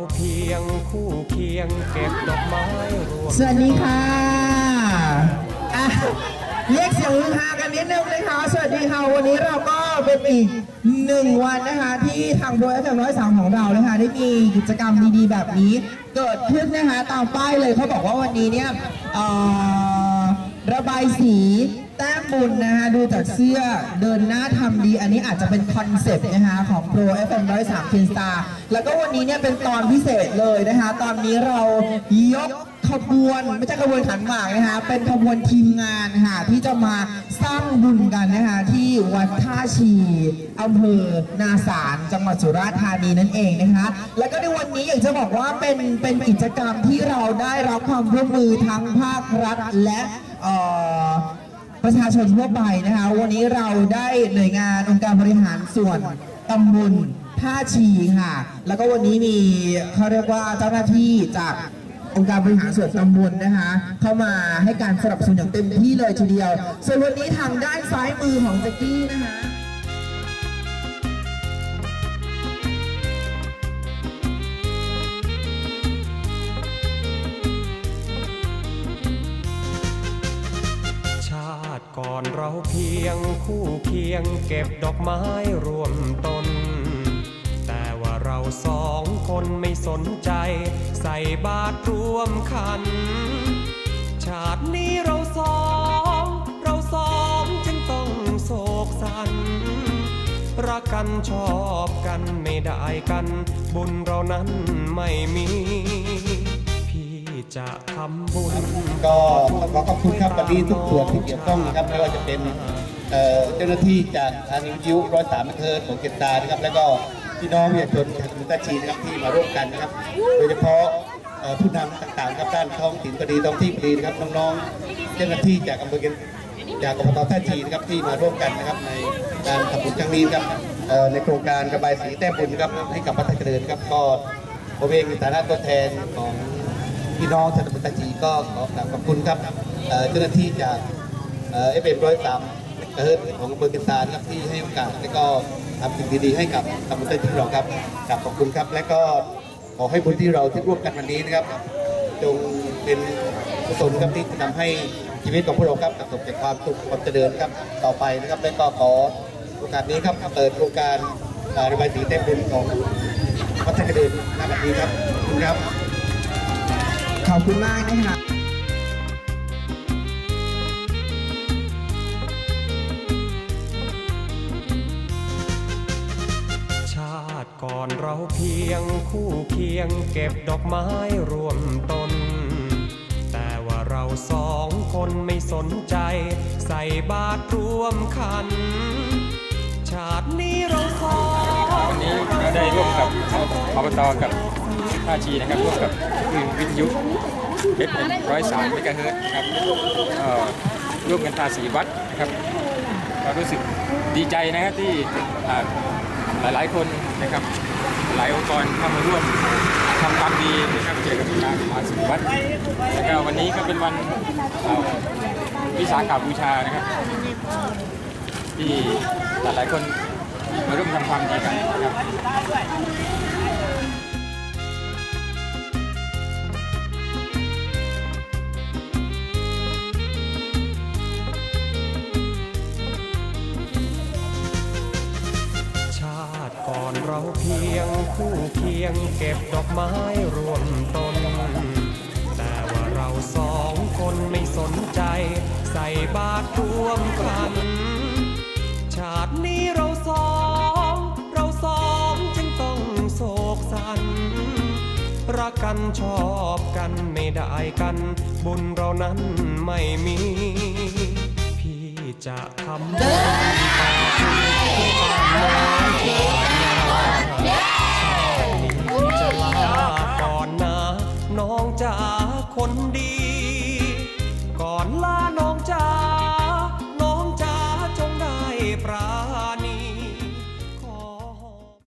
เราเพียงคู่เคียงเก็บดอกไม้รวมสวัสดีค่ะอะเรียกเสียงฮือฮากันนิดนึงเลยค่ะสวัสดีค่ะวันนี้เราก็เป็นอีกหนึ่งวันนะคะที่ทางโปรเอฟเอ็มร้อยสามของเรานะคะได้มีกิจกรรมดีๆแบบนี้ เกิดขึ้นนะคะตามป้ายเลยเขาบอกว่าวันนี้เนี่ยเอ่อ ระบายสีแต้มบุญนะคะดูจากเสื้อเดินหน้าทำดี อันนี้อาจจะเป็นคอนเซปต์นะคะของ Pro FM 103 Teen Star แล้วก็วันนี้เนี่ยเป็นตอนพิเศษเลยนะคะ ตอนนี้เรายก ขบวนไม่ใช่ขบวนขันหมากนะคะเป็นขบวนทีมงานค่ะที่จะมาสร้างบุญกันนะคะที่วัดท่าชีอำเภอนาสารจังหวัดสุราษฎร์ธานีนั่นเองนะคะแล้วก็ในวันนี้อยากจะบอกว่าเป็นเป็นกิจกรรมที่เราได้รับความร่วมมือทั้งภาครัฐและประชาชนทั่วไปนะคะวันนี้เราได้หน่วยงานองค์การบริหารส่วนตำบลท่าชีค่ะ แล้วก็วันนี้มีเขาเรียกว่าเจ้าหน้าที่จาก องค์การบริหารส่วนตำบลนะคะ เข้ามาให้การสนับสนุนอย่างเต็มที่เลยทีเดียว ส่วนวันนี้ทางด้านซ้ายมือของแจ็กกี้นะคะชาติก่อนเราเพียงคู่เคียงเก็บดอกไม้รวมต้น นไม่สนใจ ใส่บาตรรวมขัน ชาตินี้เราสองเราสองจึงต้องโศกสัน รักกันชอบกันไม่ได้กัน บุญเรานั้นไม่มี พี่จะทำบุญ ก็ขอขอบคุณครับวันนี้ทุกส่วนที่เกี่ยวข้องนะครับไม่ว่าจะเป็นเอ่อเจ้าหน้าที่จากทางนิวจิวร้อยสามอำเภอของเกียรตานะครับแล้วก็ พี่น้องประชาชนชาวมุตาชีนะครับที่มาร่วมกันนะครับ โดยเฉพาะผู้นำต่างๆครับด้านท้องถิ่นก็ดีท้องที่ก็ดีนะครับน้องๆเจ้าหน้าที่จากอำเภอเกียรจากอบตท่าชีนะครับที่มาร่วมกันนะครับในการทำบุญครั้งนี้ครับในโครงการกระบายสีแต้มบุญครับให้กับพัฒนาเจริญครับก็ผมเองในฐานะตัวแทนของพี่น้องชาวตำบลตาจีก็ขอกราบขอบคุณครับเจ้าหน้าที่จากเอฟเอ็มร้อยสาม เฮิร์ตของอำเภอเกษานะครับที่ให้โอกาสและก็ทำสิ่งดีๆให้กับตำบลตาจีเราครับกราบขอบคุณครับ และก็ขอให้บุญที่เราที่ร่วมกันวันนี้นะครับ จงเป็นกุศลครับที่จะทำให้ชีวิตของพวกเราครับประสบแต่ความสุขความเจริญครับต่อไปนะครับ และก็ขอโอกาสนี้ครับเปิดโครงการเอ่อระบายสีเต็มบุญของวัดท่าเจริญณบัดนี้ครับขอบคุณครับขอบคุณมากนะคะช พียงคู่เคียงเก็บดอกไม้รวมต้น แต่ว่าเราสองคนไม่สนใจ ใส่บาตรรวมขัน ชาตินี้เราสองวันนี้เราได้ร่วมกับอบตกับท่าชีนะครับร่วมกับคลื่นวิทยุเอฟร้อยสามเมกะเฮิรตซ์นครับร่วมกันทาสีวัดนะครับเรารู้สึกดีใจนะครับที่อ่าหลายๆคนนะครับ หลายองค์กรเข้ามาร่วมทำความดีนะครับเกี่ยวกับการทาสุวัดแล้วก็วันนี้ก็เป็นวันวิสาขบูชานะครับ ที่หลายๆคนมาร่วมทำความดีกันนะครับ ก่อนเราเพียงคู่เคียงเก็บดอกไม้รวมต้น แต่ว่าเราสองคนไม่สนใจ ใส่บาตรรวมกัน ชาตินี้เราสอง เราสองจึงต้องโศกสัน รักกันชอบกันไม่ได้กัน บุญเรานั้นไม่มี พี่จะทำ